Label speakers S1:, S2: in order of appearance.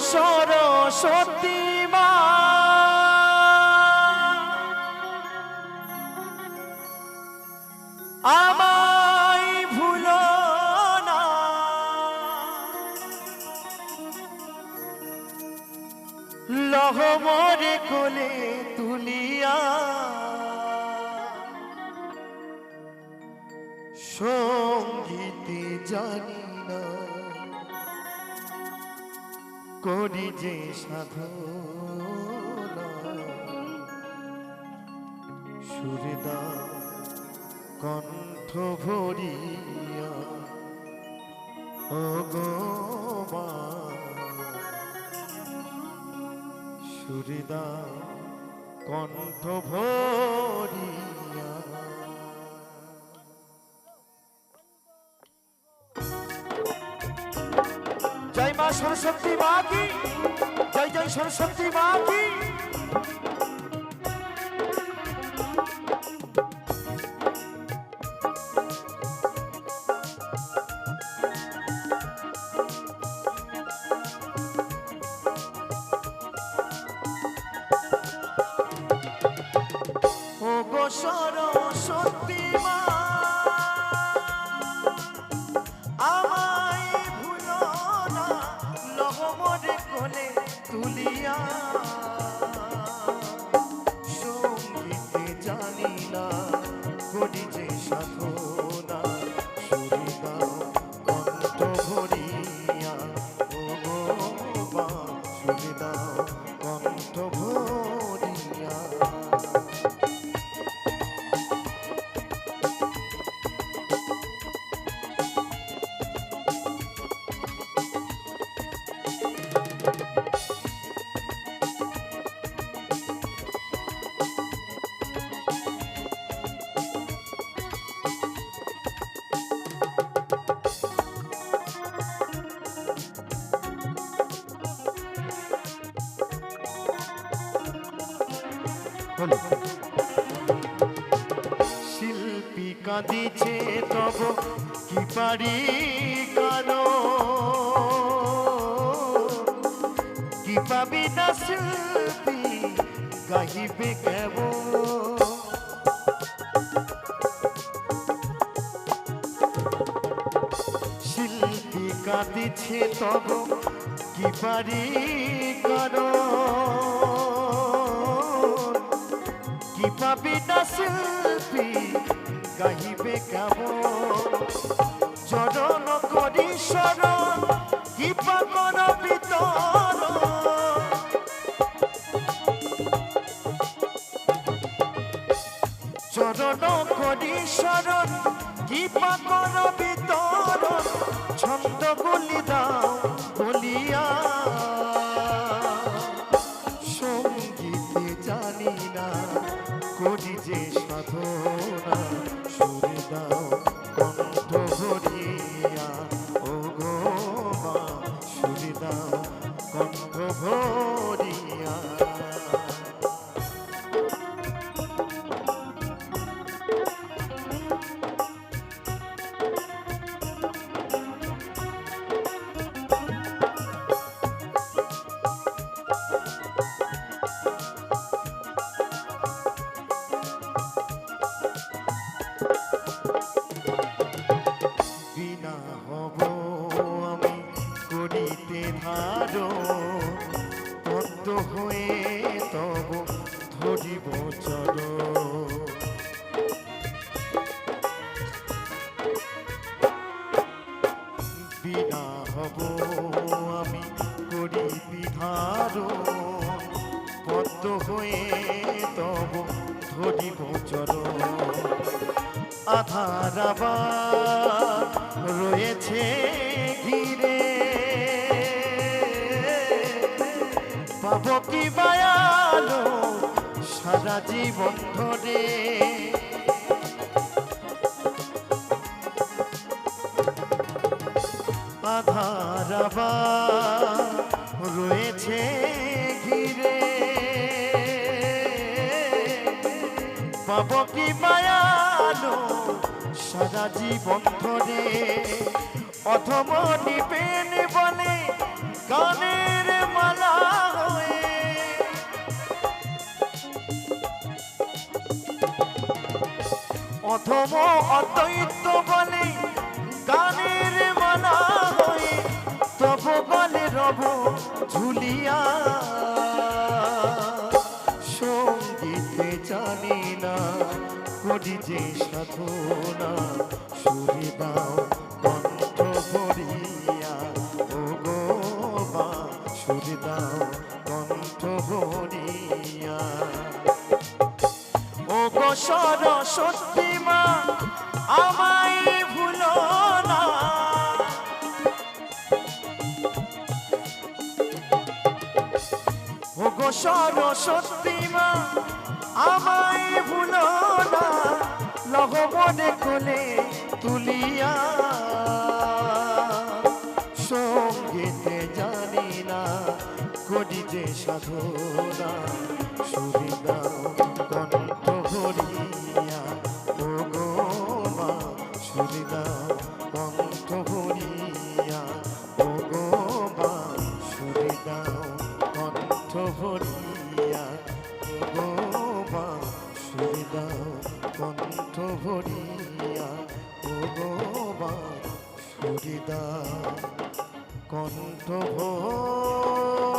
S1: সরস্বতী মা। আমায় ভুলো না। লহমরে কোলে তুলিয়া। সঙ্গীতে জানি না। করি যে সাধনা। সুরদা কণ্ঠ ভরিয়া অগমা সুরদা কণ্ঠ ভরিয়া সরস্বতী মা কি? জয় জয় সরস্বতী মা কি? শিল্পী কাঁদিছে তব, কি পারি কানো কি পাবি না শিল্পী, গাহিবে কেমন কাঁদিছে তব, কি পারি কারণ কি পাবি না শিল্পী গাইবে কেমন চরণ করি শরণ কি পাগল বিতরণ চরণ করি শরণ কি পাগল বিতরণ ছন্দ বলি দাও করি যে সাধনা পদ্ম হয়ে তব ধরিব চর বিনা হব আমি করিতে ধারো পদ্ম হয়ে তব ধরিব চরণ আধারাবা পাব কি বায়ালো সারা জীবন ধরে। আধারাবা রয়েছে ঘিরে। পাব কি মায়ালো সারা জীবন ধরে। অথম নিপেন বলে গানের অধম অদ্বৈত বলে, গানের মালা হয়ে। তব বলে, রব ঝুলিয়া, সঙ্গীতে জানি না, করি যে সাধনা সরস্বতী মা, আমায় ভুলো না। ও গো সরস্বতী মা, আমায় ভুলো না। লহ মনে কোলে তুলিয়া, সঙ্গীতে জানি না করি যে সাধনা সুবিধা। ভরিয়া গো মা সুবিধা কণ্ঠ ভরিয়া গো মা কণ্ঠ ভরিয়া